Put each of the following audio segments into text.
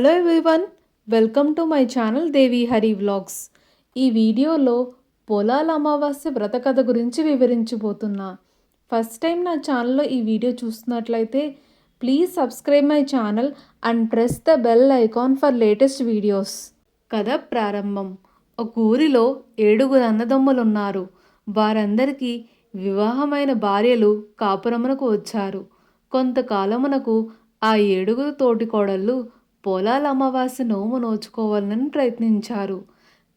Hello everyone welcome to my channel Devi Hari vlogs ఈ వీడియోలో పొలాల అమావాస్య వ్రత కథ గురించి వివరించబోతున్నా. ఫస్ట్ టైం నా ఛానల్లో ఈ వీడియో చూస్తున్నట్లయితే please subscribe my channel and press the bell icon for latest videos కథ ప్రారంభం. ఒక ఊరిలో ఏడుగురు అన్నదమ్ములు ఉన్నారు వారందరికీ వివాహమైన భార్యలు కాపురమునకు వచ్చారు. కొంతకాలమునకు ఆ ఏడుగురు తోటికోడళ్ళు పొలాల అమావాస్య నోము నోచుకోవాలని ప్రయత్నించారు.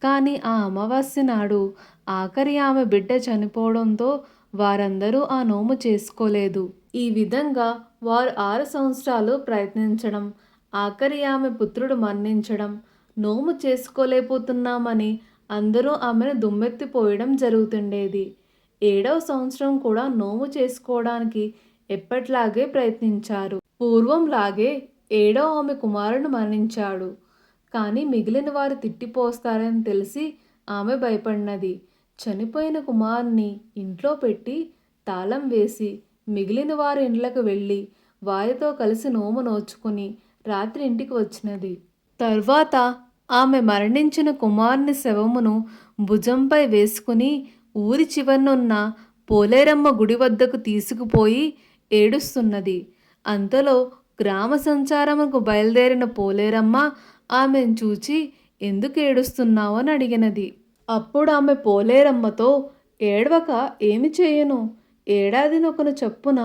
కానీ ఆ అమావాస్య నాడు ఆఖరి ఆమె బిడ్డ చనిపోవడంతో వారందరూ ఆ నోము చేసుకోలేదు. ఈ విధంగా వారు ఆరు సంవత్సరాలు ప్రయత్నించడం ఆఖరి ఆమె పుత్రుడు మరణించడం నోము చేసుకోలేకపోతున్నామని అందరూ ఆమెను దుమ్మెత్తిపోయడం జరుగుతుండేది. ఏడవ సంవత్సరం కూడా నోము చేసుకోవడానికి ఎప్పట్లాగే ప్రయత్నించారు. పూర్వంలాగే ఏడో ఆమె కుమారుడు మరణించాడు. కానీ మిగిలిన వారు తిట్టిపోస్తారని తెలిసి ఆమె భయపడినది. చనిపోయిన కుమారుని ఇంట్లో పెట్టి తాళం వేసి మిగిలిన వారి ఇండ్లకు వెళ్ళి వారితో కలిసి నోము నోచుకుని రాత్రి ఇంటికి వచ్చినది. తర్వాత ఆమె మరణించిన కుమారుని శవమును భుజంపై వేసుకుని ఊరి చివరనున్న పోలేరమ్మ గుడి వద్దకు తీసుకుపోయి ఏడుస్తున్నది. అంతలో గ్రామ సంచారముకు బయలుదేరిన పోలేరమ్మ ఆమెను చూచి ఎందుకు ఏడుస్తున్నావు అని అడిగినది. అప్పుడు ఆమె పోలేరమ్మతో ఏడవక ఏమి చేయను? ఏడాదినొకను చెప్పున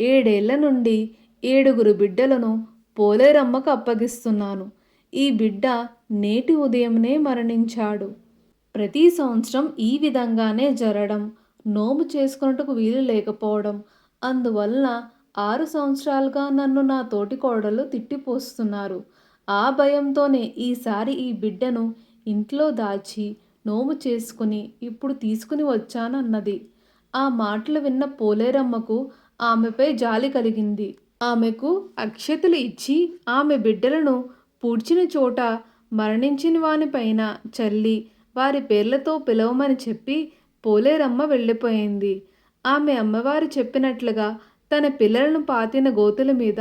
ఏడేళ్ళ నుండి ఏడుగురు బిడ్డలను పోలేరమ్మకు అప్పగిస్తున్నాను. ఈ బిడ్డ నేటి ఉదయంనే మరణించాడు. ప్రతి సంవత్సరం ఈ విధంగానే జరగడం నోము చేసుకున్నట్టుకు వీలు లేకపోవడం అందువలన ఆరు సంవత్సరాలుగా నన్ను నా తోటి కోడలు తిట్టిపోస్తున్నారు. ఆ భయంతోనే ఈసారి ఈ బిడ్డను ఇంట్లో దాచి నోము చేసుకుని ఇప్పుడు తీసుకుని వచ్చానన్నది. ఆ మాటలు విన్న పోలేరమ్మకు ఆమెపై జాలి కలిగింది. ఆమెకు అక్షతలు ఇచ్చి ఆమె బిడ్డలను పూడ్చిన చోట మరణించిన వానిపైన చల్లి వారి పేర్లతో పిలవమని చెప్పి పోలేరమ్మ వెళ్ళిపోయింది. ఆమె అమ్మవారు చెప్పినట్లుగా తన పిల్లలను పాతిన గోతుల మీద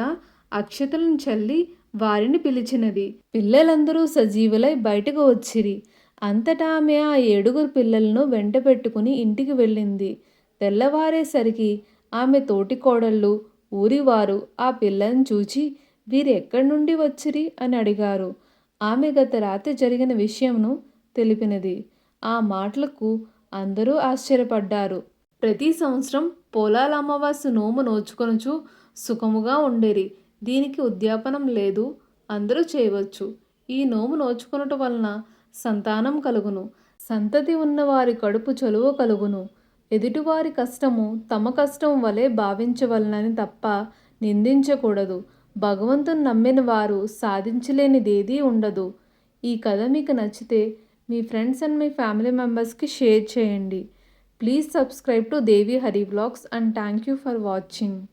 అక్షతలను చల్లి వారిని పిలిచినది. పిల్లలందరూ సజీవులై బయటకు వచ్చిరి. అంతటా ఆమె ఆ ఏడుగురు పిల్లలను వెంట పెట్టుకుని ఇంటికి వెళ్ళింది. తెల్లవారేసరికి ఆమె తోటి కోడళ్ళు ఊరివారు ఆ పిల్లని చూచి వీరు ఎక్కడి నుండి వచ్చిరి? అని అడిగారు. ఆమె గత రాత్రి జరిగిన విషయంను తెలిపినది. ఆ మాటలకు అందరూ ఆశ్చర్యపడ్డారు. ప్రతి సంవత్సరం పొలాల అమావాస్య నోము నోచుకొనుచు సుఖముగా ఉండేరి. దీనికి ఉద్యాపనం లేదు అందరూ చేయవచ్చు. ఈ నోము నోచుకొనుట వలన సంతానం కలుగును. సంతతి ఉన్నవారి కడుపు చొలువ కలుగును. ఎదుటివారి కష్టము తమ కష్టం వలె భావించవలనని తప్ప నిందించకూడదు. భగవంతుని నమ్మిన వారు సాధించలేనిదేదీ ఉండదు. ఈ కథ మీకు నచ్చితే మీ ఫ్రెండ్స్ అండ్ మీ ఫ్యామిలీ మెంబర్స్కి షేర్ చేయండి. Please subscribe to Devi Hari Vlogs and thank you for watching.